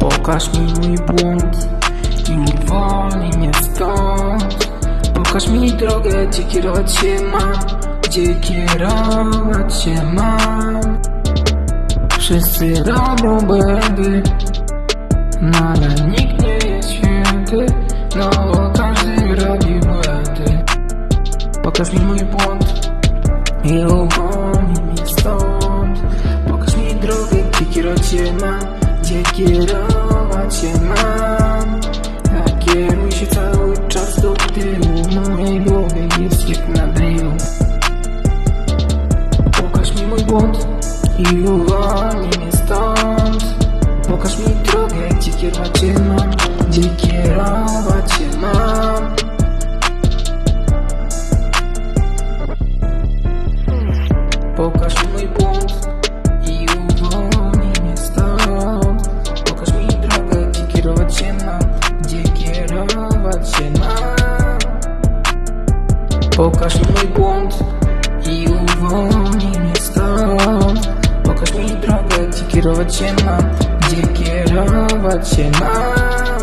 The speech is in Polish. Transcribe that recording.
Pokaż mi mój błąd i uwolnij mnie stąd. Pokaż mi drogę, gdzie kierować się mam Gdzie kierować się mam. Wszyscy robią błędy No ale nikt nie jest święty No każdy robi błędy. Pokaż mi mój błąd i uwolnij mnie stąd. Pokaż mi drogę, gdzie kierować się mam Gdzie kierować się mam? Ja kieruję się cały czas do tyłu. Mojej głowie jest jak na drylu Pokaż mi mój błąd i uwolnij mnie stąd. Pokaż mi drogę, gdzie kierować się mam. Gdzie kierować цена Покажи мој бунт и уволни места Покажи ми драга, ти керова цена, ти керова цена